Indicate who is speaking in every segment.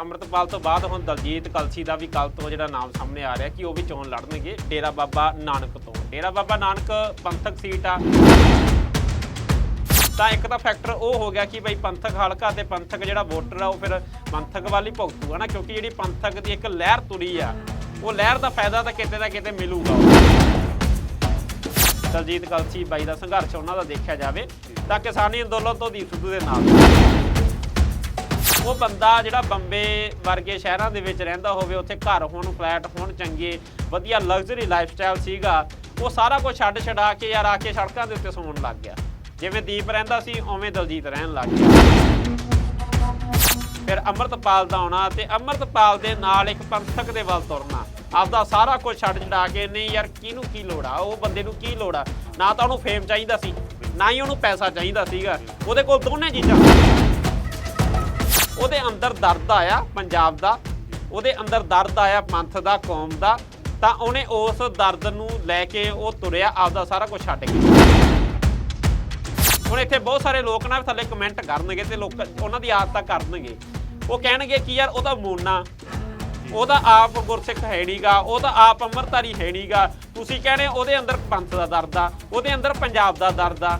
Speaker 1: ਅੰਮ੍ਰਿਤਪਾਲ ਤੋਂ ਬਾਅਦ ਹੁਣ ਦਲਜੀਤ ਕਲਸੀ ਦਾ ਵੀ ਕੱਲ ਤੋਂ ਜਿਹੜਾ ਨਾਮ ਸਾਹਮਣੇ ਆ ਰਿਹਾ ਕਿ ਉਹ ਵੀ ਚੋਣ ਲੜਨਗੇ ਡੇਰਾ ਬਾਬਾ ਨਾਨਕ ਤੋਂ। ਡੇਰਾ ਬਾਬਾ ਨਾਨਕ ਪੰਥਕ ਸੀਟ ਆ। ਤਾਂ ਇੱਕ ਤਾਂ ਫੈਕਟਰ ਉਹ ਹੋ ਗਿਆ ਕਿ ਬਈ ਪੰਥਕ ਹਲਕਾ ਤੇ ਪੰਥਕ ਜਿਹੜਾ ਵੋਟਰ ਆ ਉਹ ਫਿਰ ਪੰਥਕ ਵੱਲ ਹੀ ਭੁਗਤੂਗਾ ਨਾ ਕਿਉਂਕਿ ਜਿਹੜੀ ਪੰਥਕ ਦੀ ਇੱਕ ਲਹਿਰ ਤੁਰੀ ਆ, ਉਹ ਲਹਿਰ ਦਾ ਫਾਇਦਾ ਤਾਂ ਕਿਤੇ ਨਾ ਕਿਤੇ ਮਿਲੂਗਾ। ਦਲਜੀਤ ਕਲਸੀ ਬਾਈ ਦਾ ਸੰਘਰਸ਼ ਉਹਨਾਂ ਦਾ ਦੇਖਿਆ ਜਾਵੇ ਤਾਂ ਕਿਸਾਨੀ ਅੰਦੋਲਨ ਤੋਂ ਦੀਪ ਸਿੱਧੂ ਦੇ ਨਾਲ। ਉਹ ਬੰਦਾ ਜਿਹੜਾ ਬੰਬੇ ਵਰਗੇ ਸ਼ਹਿਰਾਂ ਦੇ ਵਿੱਚ ਰਹਿੰਦਾ ਹੋਵੇ, ਉੱਥੇ ਘਰ ਹੋਣ ਫਲੈਟ ਹੋਣ ਚੰਗੇ, ਵਧੀਆ ਲਗਜ਼ਰੀ ਲਾਈਫ ਸਟਾਈਲ ਸੀਗਾ, ਉਹ ਸਾਰਾ ਕੁਝ ਛੱਡ ਛਡਾ ਕੇ ਯਾਰ ਆ ਕੇ ਸੜਕਾਂ ਦੇ ਉੱਤੇ ਸੌਣ ਲੱਗ ਗਿਆ। ਜਿਵੇਂ ਦੀਪ ਰਹਿੰਦਾ ਸੀ, ਉਵੇਂ ਦਲਜੀਤ ਰਹਿਣ ਲੱਗ ਗਿਆ। ਫਿਰ ਅੰਮ੍ਰਿਤਪਾਲ ਦਾ ਆਉਣਾ ਤੇ ਅੰਮ੍ਰਿਤਪਾਲ ਦੇ ਨਾਲ ਇੱਕ ਪੰਥਕ ਦੇ ਵੱਲ ਤੁਰਨਾ। ਆਪਦਾ ਸਾਰਾ ਕੁਝ ਛੱਡ ਛਡਾ ਕੇ, ਨਹੀਂ ਯਾਰ ਕਿਹਨੂੰ ਕੀ ਲੋੜ ਆ? ਉਹ ਬੰਦੇ ਨੂੰ ਕੀ ਲੋੜ ਆ? ਨਾ ਤਾਂ ਉਹਨੂੰ ਫੇਮ ਚਾਹੀਦਾ ਸੀ, ਨਾ ਹੀ ਉਹਨੂੰ ਪੈਸਾ ਚਾਹੀਦਾ ਸੀਗਾ। ਉਹਦੇ ਕੋਲ ਦੋਨੇ ਚੀਜ਼ਾਂ ਉਹਦੇ ਅੰਦਰ ਦਰਦ ਆਇਆ ਪੰਜਾਬ ਦਾ, ਉਹਦੇ ਅੰਦਰ ਦਰਦ ਆਇਆ ਪੰਥ ਦਾ, ਕੌਮ ਦਾ, ਤਾਂ ਉਹਨੇ ਉਸ ਦਰਦ ਨੂੰ ਲੈ ਕੇ ਉਹ ਤੁਰਿਆ, ਆਪਦਾ ਸਾਰਾ ਕੁਝ ਛੱਡ ਕੇ। ਹੁਣ ਇੱਥੇ ਬਹੁਤ ਸਾਰੇ ਲੋਕ ਨਾ ਥੱਲੇ ਕਮੈਂਟ ਕਰਨਗੇ ਤੇ ਲੋਕ ਉਹਨਾਂ ਦੀ ਆਦਤਾਂ ਕਰਨਗੇ। ਉਹ ਕਹਿਣਗੇ ਕਿ ਯਾਰ ਉਹਦਾ ਮੋਨਾ, ਉਹਦਾ ਆਪ ਗੁਰਸਿੱਖ ਹੈ ਨਹੀਂਗਾ ਉਹਦਾ ਆਪ ਅੰਮ੍ਰਿਤਧਾਰੀ ਹੈ ਨਹੀਂਗਾ ਤੁਸੀਂ ਕਹਿੰਦੇ ਉਹਦੇ ਅੰਦਰ ਪੰਥ ਦਾ ਦਰਦ ਆ, ਉਹਦੇ ਅੰਦਰ ਪੰਜਾਬ ਦਾ ਦਰਦ ਆ।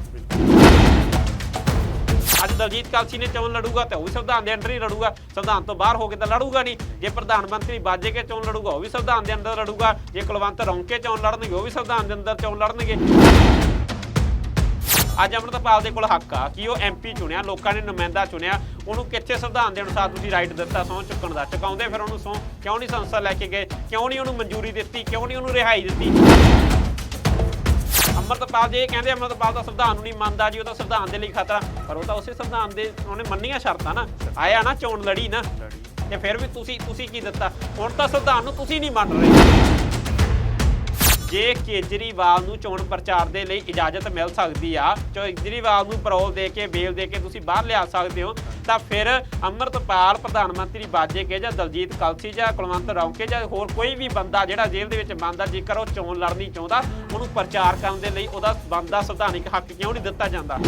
Speaker 1: ਅੱਜ ਦਲਜੀਤ ਕਲਸੀ ਨੇ ਚੋਣ ਲੜੂਗਾ ਤਾਂ ਉਹ ਵੀ ਸੰਵਿਧਾਨ ਦੇ ਅੰਦਰ ਹੀ ਲੜੂਗਾ। ਸੰਵਿਧਾਨ ਤੋਂ ਬਾਹਰ ਹੋ ਕੇ ਤਾਂ ਲੜੂਗਾ ਨਹੀਂ। ਜੇ ਪ੍ਰਧਾਨ ਮੰਤਰੀ ਬਾਜੇ ਕੇ ਚੋਣ ਲੜੂਗਾ, ਉਹ ਵੀ ਸੰਵਿਧਾਨ ਦੇ ਅੰਦਰ ਲੜੂਗਾ। ਜੇ ਕੁਲਵੰਤ ਰੌਂਕੇ ਚੋਣ ਲੜਨਗੇ, ਉਹ ਵੀ ਸੰਵਿਧਾਨ ਦੇ ਅੰਦਰ ਚੋਣ ਲੜਨਗੇ। ਅੱਜ ਅੰਮ੍ਰਿਤਪਾਲ ਦੇ ਕੋਲ ਹੱਕ ਆ ਕਿ ਉਹ ਐਮਪੀ ਚੁਣਿਆ, ਲੋਕਾਂ ਨੇ ਨੁਮਾਇੰਦਾ ਚੁਣਿਆ। ਉਹਨੂੰ ਕਿੱਥੇ ਸੰਵਿਧਾਨ ਦੇ ਅਨੁਸਾਰ ਤੁਸੀਂ ਰਾਈਟ ਦਿੱਤਾ, ਸਹੁੰ ਚੁੱਕਣ ਦਾ। ਚੁਕਾਉਂਦੇ ਫਿਰ ਉਹਨੂੰ ਸਹੁੰ। ਕਿਉਂ ਨਹੀਂ ਸੰਸਦ ਲੈ ਕੇ ਗਏ? ਕਿਉਂ ਨਹੀਂ ਉਹਨੂੰ ਮਨਜ਼ੂਰੀ ਦਿੱਤੀ? ਕਿਉਂ ਨਹੀਂ ਉਹਨੂੰ ਰਿਹਾਈ ਦਿੱਤੀ? ਅੰਮ੍ਰਿਤਪਾਲ ਜੀ ਕਹਿੰਦੇ ਅੰਮ੍ਰਿਤਪਾਲ ਦਾ ਸੰਵਿਧਾਨ ਨੂੰ ਨਹੀਂ ਮੰਨਦਾ ਜੀ ਉਹਦਾ ਸੰਵਿਧਾਨ ਦੇ ਲਈ ਖਤਰਾ। ਪਰ ਉਹ ਤਾਂ ਉਸੇ ਸੰਵਿਧਾਨ ਦੇ ਉਹਨੇ ਮੰਨੀਆਂ ਸ਼ਰਤਾਂ ਨਾ। ਆਇਆ ਨਾ ਚੋਣ ਲੜੀ ਨਾ। ਤੇ ਫਿਰ ਵੀ ਤੁਸੀਂ ਤੁਸੀਂ ਕੀ ਦਿੱਤਾ? ਹੁਣ ਤਾਂ ਸੰਵਿਧਾਨ ਨੂੰ ਤੁਸੀਂ ਨਹੀਂ ਮੰਨ ਰਹੇ। ਜੇ ਕੇਜਰੀਵਾਲ ਨੂੰ ਚੋਣ ਪ੍ਰਚਾਰ ਦੇ ਲਈ ਇਜਾਜ਼ਤ ਮਿਲ ਸਕਦੀ ਆ ਜੋ ਕੇਜਰੀਵਾਲ ਨੂੰ ਪਰੋਲ ਦੇ ਕੇ ਬੇਲ ਦੇ ਕੇ ਤੁਸੀਂ ਬਾਹਰ ਲਿਆ ਸਕਦੇ ਹੋ, ਤਾਂ ਫਿਰ ਅੰਮ੍ਰਿਤਪਾਲ ਪ੍ਰਧਾਨ ਮੰਤਰੀ ਬਾਜੇ ਕੇ ਜਾਂ ਦਲਜੀਤ ਕਲਸੀ ਜਾਂ ਕੁਲਵੰਤ ਰੌਂਕੇ ਜਾਂ ਹੋਰ ਕੋਈ ਵੀ ਬੰਦਾ ਜਿਹੜਾ ਜੇਲ੍ਹ ਦੇ ਵਿੱਚ ਬੰਦਾ ਜੇਕਰ ਉਹ ਚੋਣ ਲੜਨੀ ਚਾਹੁੰਦਾ, ਉਹਨੂੰ ਪ੍ਰਚਾਰ ਕਰਨ ਦੇ ਲਈ ਉਹਦਾ ਬੰਦਾ ਸੰਵਿਧਾਨਿਕ ਹੱਕ ਕਿਉਂ ਨਹੀਂ ਦਿੱਤਾ ਜਾਂਦਾ?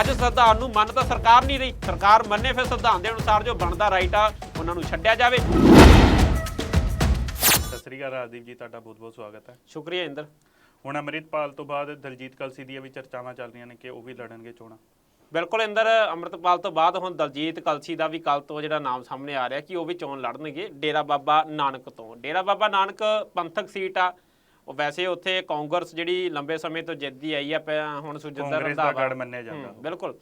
Speaker 1: ਅੱਜ ਸੰਵਿਧਾਨ ਨੂੰ ਮੰਨ ਤਾਂ ਸਰਕਾਰ ਨਹੀਂ ਰਹੀ, ਸਰਕਾਰ ਮੰਨੇ ਫਿਰ ਸੰਵਿਧਾਨ ਦੇ ਅਨੁਸਾਰ ਜੋ ਬਣਦਾ ਰਾਈਟ ਆ, ਉਹਨਾਂ ਨੂੰ ਛੱਡਿਆ ਜਾਵੇ।
Speaker 2: ਸ੍ਰੀ ਅਕਾਲ ਰਾਜਦੀਪ ਜੀ ਤੁਹਾਡਾ ਬਹੁਤ ਬਹੁਤ ਸਵਾਗਤ ਹੈ।
Speaker 1: ਸ਼ੁਕਰੀਆ ਇੰਦਰ।
Speaker 2: ਹੁਣ ਅੰਮ੍ਰਿਤਪਾਲ ਤੋਂ ਬਾਅਦ ਦਲਜੀਤ ਕਲਸੀ ਦੀਆਂ ਵੀ ਚਰਚਾਵਾਂ ਚੱਲ ਰਹੀਆਂ ਨੇ ਕਿ ਉਹ ਵੀ ਲੜਨਗੇ ਚੋਣਾਂ।
Speaker 1: ਬਿਲਕੁਲ ਇੰਦਰ ਅੰਮ੍ਰਿਤਪਾਲ ਤੋਂ ਬਾਅਦ ਹੁਣ ਦਲਜੀਤ ਕਲਸੀ ਦਾ ਵੀ ਕੱਲ ਤੋਂ ਜਿਹੜਾ ਨਾਮ ਸਾਹਮਣੇ ਆ ਰਿਹਾ ਕਿ ਉਹ ਵੀ ਚੋਣ ਲੜਨਗੇ ਡੇਰਾ ਬਾਬਾ ਨਾਨਕ ਤੋਂ। ਡੇਰਾ ਬਾਬਾ ਨਾਨਕ ਪੰਥਕ ਸੀਟ ਆ। ਉਹ ਵੈਸੇ ਉੱਥੇ ਕਾਂਗਰਸ ਜਿਹੜੀ ਲੰਬੇ ਸਮੇਂ ਤੋਂ ਜਿੱਤਦੀ ਆਈ ਆ ਹੁਣ ਸੁਜਿੰਦਰ ਰੰਧਾਵਾ।
Speaker 2: ਗੜ ਮੰਨਿਆ ਜਾਂਦਾ।
Speaker 1: ਬਿਲਕੁਲ।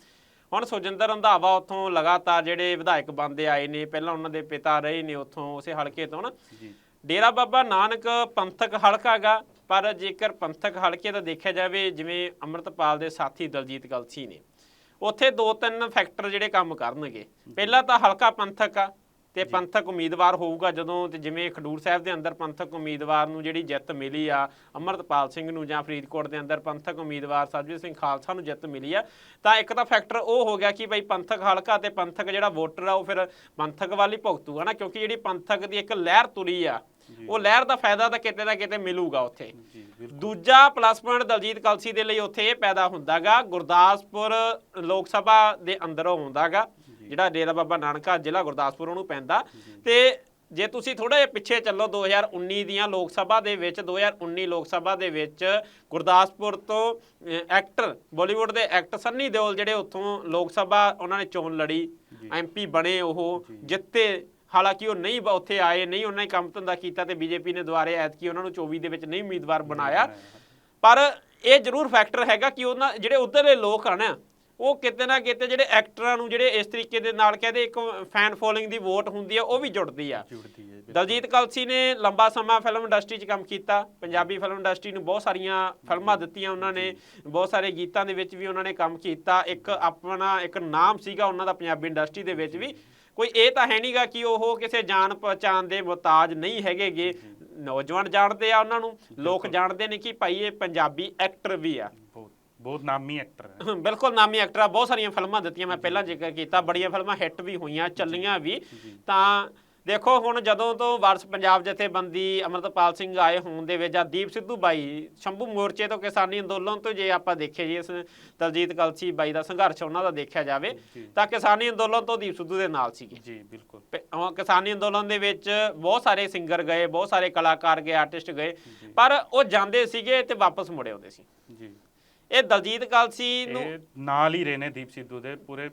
Speaker 1: ਹੁਣ ਸੁਜਿੰਦਰ ਰੰਧਾਵਾ ਉੱਥੋਂ ਲਗਾਤਾਰ ਜਿਹੜੇ ਵਿਧਾਇਕ ਬੰਦੇ ਆਏ ਨੇ ਪਹਿਲਾਂ ਉਹਨਾਂ ਦੇ ਪਿਤਾ ਰਹੇ ਨੇ ਉੱਥੋਂ ਉਸੇ ਹਲਕੇ ਤੋਂ ਨਾ।
Speaker 2: ਜੀ।
Speaker 1: ਡੇਰਾ ਬਾਬਾ ਨਾਨਕ ਪੰਥਕ ਹਲਕਾ ਗਾ ਪਰ ਜੇਕਰ ਪੰਥਕ ਹਲਕੇ ਦਾ ਦੇਖਿਆ ਜਾਵੇ ਜਿਵੇਂ ਅੰਮ੍ਰਿਤਪਾਲ ਦੇ ਸਾਥੀ ਦਲਜੀਤ ਕਲਸੀ ਨੇ ਉੱਥੇ ਦੋ ਤਿੰਨ ਫੈਕਟਰ ਜਿਹੜੇ ਕੰਮ ਕਰਨਗੇ। ਪਹਿਲਾ ਤਾਂ ਹਲਕਾ ਪੰਥਕ ਆ ਤੇ ਪੰਥਕ ਉਮੀਦਵਾਰ ਹੋਊਗਾ ਜਦੋਂ ਤੇ ਜਿਵੇਂ ਖਡੂਰ ਸਾਹਿਬ ਦੇ ਅੰਦਰ ਪੰਥਕ ਉਮੀਦਵਾਰ ਨੂੰ ਜਿਹੜੀ ਜਿੱਤ ਮਿਲੀ ਆ ਅੰਮ੍ਰਿਤਪਾਲ ਸਿੰਘ ਨੂੰ ਜਾਂ ਫਰੀਦਕੋਟ ਦੇ ਅੰਦਰ ਪੰਥਕ ਉਮੀਦਵਾਰ ਸਰਜੀਤ ਸਿੰਘ ਖਾਲਸਾ ਨੂੰ ਜਿੱਤ ਮਿਲੀ ਆ ਤਾਂ ਇੱਕ ਤਾਂ ਫੈਕਟਰ ਉਹ ਹੋ ਗਿਆ ਕਿ ਬਈ ਪੰਥਕ ਹਲਕਾ ਤੇ ਪੰਥਕ ਜਿਹੜਾ ਵੋਟਰ ਆ ਉਹ ਫਿਰ ਪੰਥਕ ਵੱਲ ਹੀ ਭੁਗਤੂਗਾ ਨਾ ਕਿਉਂਕਿ ਜਿਹੜੀ ਪੰਥਕ ਦੀ ਇੱਕ ਲਹਿਰ ਤੁਰੀ ਆ ਉਹ ਲਹਿਰ ਦਾ ਫਾਇਦਾ ਤਾਂ ਕਿਤੇ ਨਾ ਕਿਤੇ ਮਿਲੂਗਾ ਉੱਥੇ। ਦੂਜਾ ਪਲੱਸ ਪੁਆਇੰਟ ਦਲਜੀਤ ਕਲਸੀ ਦੇ ਲਈ ਉੱਥੇ ਇਹ ਪੈਦਾ ਹੁੰਦਾਗਾ ਗੁਰਦਾਸਪੁਰ ਲੋਕ ਸਭਾ ਦੇ ਅੰਦਰੋਂ ਹੁੰਦਾਗਾ ਜਿਹੜਾ ਡੇਰਾ ਬਾਬਾ ਨਾਨਕਾ ਜ਼ਿਲ੍ਹਾ ਗੁਰਦਾਸਪੁਰ ਉਹਨੂੰ ਪੈਂਦਾ। ਤੇ ਜੇ ਤੁਸੀਂ ਥੋੜਾ ਜਿਹਾ ਪਿੱਛੇ ਚੱਲੋ 2019 ਦੀਆਂ ਲੋਕ ਸਭਾ ਦੇ ਵਿੱਚ 2019 ਲੋਕ ਸਭਾ ਦੇ ਵਿੱਚ ਗੁਰਦਾਸਪੁਰ ਤੋਂ ਐਕਟਰ ਬਾਲੀਵੁੱਡ ਦੇ ਐਕਟਰ ਸੰਨੀ ਦਿਓਲ ਜਿਹੜੇ ਉੱਥੋਂ ਲੋਕ ਸਭਾ ਉਹਨਾਂ ਨੇ ਚੋਣ ਲੜੀ। ਐਮਪੀ ਬਣੇ ਉਹ ਜਿੱਤੇ। ਹਾਲਾਂਕਿ ਉਹ ਨਹੀਂ ਉੱਥੇ ਆਏ ਨਹੀਂ ਉਹਨਾਂ ਨੇ ਕੰਮ ਧੰਦਾ ਕੀਤਾ ਤੇ ਬੀਜੇਪੀ ਨੇ ਦੁਆਰੇ ਐਤਕੀ ਉਹਨਾਂ ਨੂੰ 24 ਦੇ ਵਿੱਚ ਨਹੀਂ ਉਮੀਦਵਾਰ ਬਣਾਇਆ। ਪਰ ਇਹ ਜ਼ਰੂਰ ਫੈਕਟਰ ਹੈਗਾ ਕਿ ਉਹਨਾਂ ਜਿਹੜੇ ਉਧਰਲੇ ਲੋਕ ਆ ਨਾ ਉਹ ਕਿਤੇ ਨਾ ਕਿਤੇ ਜਿਹੜੇ ਐਕਟਰਾਂ ਨੂੰ ਜਿਹੜੇ ਇਸ ਤਰੀਕੇ ਦੇ ਨਾਲ ਕਹਿੰਦੇ ਇੱਕ ਫੈਨ ਫੋਲੋਇੰਗ ਦੀ ਵੋਟ ਹੁੰਦੀ ਆ ਉਹ ਵੀ ਜੁੜਦੀ ਆ।
Speaker 2: ਜੁੜਦੀ ਹੈ ਬਿਲਕੁਲ।
Speaker 1: ਦਲਜੀਤ ਕਲਸੀ ਨੇ ਲੰਬਾ ਸਮਾਂ ਫਿਲਮ ਇੰਡਸਟਰੀ 'ਚ ਕੰਮ ਕੀਤਾ। ਪੰਜਾਬੀ ਫਿਲਮ ਇੰਡਸਟਰੀ ਨੂੰ ਬਹੁਤ ਸਾਰੀਆਂ ਫਿਲਮਾਂ ਦਿੱਤੀਆਂ ਉਹਨਾਂ ਨੇ। ਬਹੁਤ ਸਾਰੇ ਗੀਤਾਂ ਦੇ ਵਿੱਚ ਵੀ ਉਹਨਾਂ ਨੇ ਕੰਮ ਕੀਤਾ। ਇੱਕ ਆਪਣਾ ਇੱਕ ਨਾਮ ਸੀਗਾ ਉਹਨਾਂ ਦਾ ਪੰਜਾਬੀ ਇੰਡਸਟਰੀ ਦੇ ਵਿੱਚ ਵੀ। ਕੋਈ ਇਹ ਤਾਂ ਹੈ ਨਹੀਂਗਾ ਕਿ ਉਹ ਕਿਸੇ ਜਾਣ ਪਛਾਣ ਦੇ ਮੁਹਤਾਜ ਨਹੀਂ ਹੈਗੇਗੇ। ਨੌਜਵਾਨ ਜਾਣਦੇ ਆ ਉਹਨਾਂ ਨੂੰ। ਲੋਕ ਜਾਣਦੇ ਨੇ ਕਿ ਭਾਈ ਇਹ ਪੰਜਾਬੀ ਐਕਟਰ ਵੀ ਆ।
Speaker 2: ਬਹੁਤ ਨਾਮੀ ਐਕਟਰ ਹੈ।
Speaker 1: ਬਿਲਕੁਲ ਨਾਮੀ ਐਕਟਰ ਆ ਬਹੁਤ ਸਾਰੀਆਂ ਫਿਲਮਾਂ ਦਿੱਤੀਆਂ ਮੈਂ ਪਹਿਲਾਂ ਜ਼ਿਕਰ ਕੀਤਾ ਬੜੀਆਂ ਫਿਲਮਾਂ ਹਿੱਟ ਵੀ ਹੋਈਆਂ ਚੱਲੀਆਂ ਵੀ। ਤਾਂ ਦੇਖੋ ਹੁਣ ਜਦੋਂ ਤੋਂ ਵਾਰਸ ਪੰਜਾਬ ਜਥੇਬੰਦੀ ਅਮਰਤਪਾਲ ਸਿੰਘ ਆਏ ਹੋਣ ਦੇ ਵਿੱਚ ਜਾਂ ਦੀਪ ਸਿੱਧੂ ਬਾਈ ਸ਼ੰਭੂ ਮੋਰਚੇ ਤੋਂ ਕਿਸਾਨੀ ਅੰਦੋਲਨ ਤੋਂ ਜੇ ਆਪਾਂ ਦੇਖੀਏ ਜੀ ਇਸ ਦਲਜੀਤ ਕਲਸੀ ਬਾਈ ਦਾ ਸੰਘਰਸ਼ ਉਹਨਾਂ ਦਾ ਦੇਖਿਆ ਜਾਵੇ। ਤਾਂ ਕਿਸਾਨੀ ਅੰਦੋਲਨ ਤੋਂ ਦੀਪ ਸਿੱਧੂ ਦੇ ਨਾਲ ਸੀਗੇ।
Speaker 2: ਜੀ ਬਿਲਕੁਲ।
Speaker 1: ਕਿਸਾਨੀ ਅੰਦੋਲਨ ਦੇ ਵਿੱਚ ਬਹੁਤ ਸਾਰੇ ਸਿੰਗਰ ਗਏ ਬਹੁਤ ਸਾਰੇ ਕਲਾਕਾਰ ਗਏ ਆਰਟਿਸਟ ਗਏ ਪਰ ਉਹ ਜਾਂਦੇ ਸੀਗੇ ਤੇ ਵਾਪਸ ਮੁੜੇ ਆਉਂਦੇ ਸੀ।
Speaker 2: ਜੀ।
Speaker 1: ਇਹ ਦਲਜੀਤ ਕਲਸੀ ਨੂੰ
Speaker 2: ਇਹ ਨਾਲ ਹੀ ਰਹੇ ਨੇ ਦੀਪ ਸਿੱਧੂ ਦੇ ਪੂਰੇ